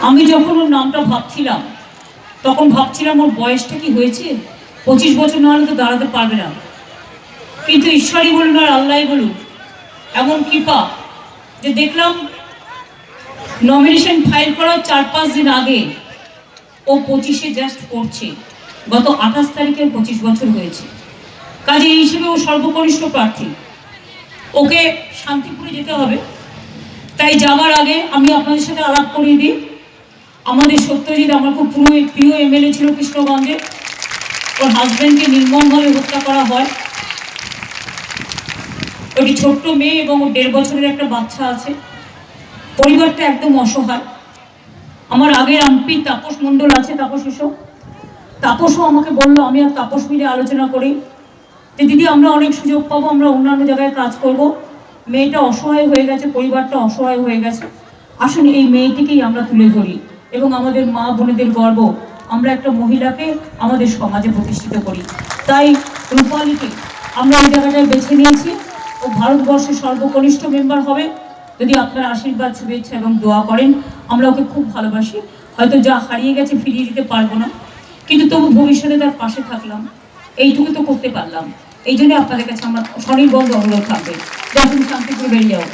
আমি যখন ওর নামটা ভাবছিলাম, তখন ভাবছিলাম ওর বয়সটা কি হয়েছে? পঁচিশ বছর না হলে তো দাঁড়াতে পারবে না। কিন্তু ঈশ্বরই বলুন আর আল্লাহই বলুন, এমন কৃপা যে দেখলাম নমিনেশন ফাইল করার চার পাঁচ দিন আগে ও পঁচিশে জাস্ট পড়ছে গত আঠাশ তারিখে পঁচিশ বছর হয়েছে। কাজে এই হিসেবে ও সর্বকনিষ্ঠ প্রার্থী। ওকে শান্তিপুরে যেতে হবে। তাই যাওয়ার আগে আমি আপনাদের সাথে আলাপ করিয়ে দিই। আমাদের সত্যজিৎ আমার খুব প্রিয় প্রিয় এমএলএ ছিল কৃষ্ণগঞ্জে। ওর হাজব্যান্ডকে নির্মমভাবে হত্যা করা হয়। ওটি ছোট্ট মেয়ে এবং ওর দেড় বছরের একটা বাচ্চা আছে। পরিবারটা একদম অসহায়। আমার আগের এমপি তাপস মণ্ডল আছে, তাপস এসব তাপসও আমাকে বলল, আমি আর তাপস মিলে আলোচনা করি। যে দিদি, আমরা অনেক সুযোগ পাবো, আমরা অন্যান্য জায়গায় কাজ করব। মেয়েটা অসহায় হয়ে গেছে, পরিবারটা অসহায় হয়ে গেছে। আসুন এই মেয়েটিকেই আমরা তুলে ধরি। এবং আমাদের মা বোনেদের গর্ব, আমরা একটা মহিলাকে আমাদের সমাজে প্রতিষ্ঠিত করি। তাই রূপালীকে আমরা ওই জায়গাটায় বেছে নিয়েছি ও ভারতবর্ষের সর্বকনিষ্ঠ মেম্বার হবে। যদি আপনার আশীর্বাদ, শুভেচ্ছা এবং দোয়া করেন, আমরা ওকে খুব ভালোবাসি। হয়তো যা হারিয়ে গেছে ফিরিয়ে দিতে পারব না। কিন্তু তবু ভবিষ্যতে তার পাশে থাকলাম। এইটুকু তো করতে পারলাম। এই জন্য আপনাদের কাছে আমার স্বনির্বন্ধ অনুরোধ থাকবে। যখন শান্তিপুরে বেরিয়ে যাও।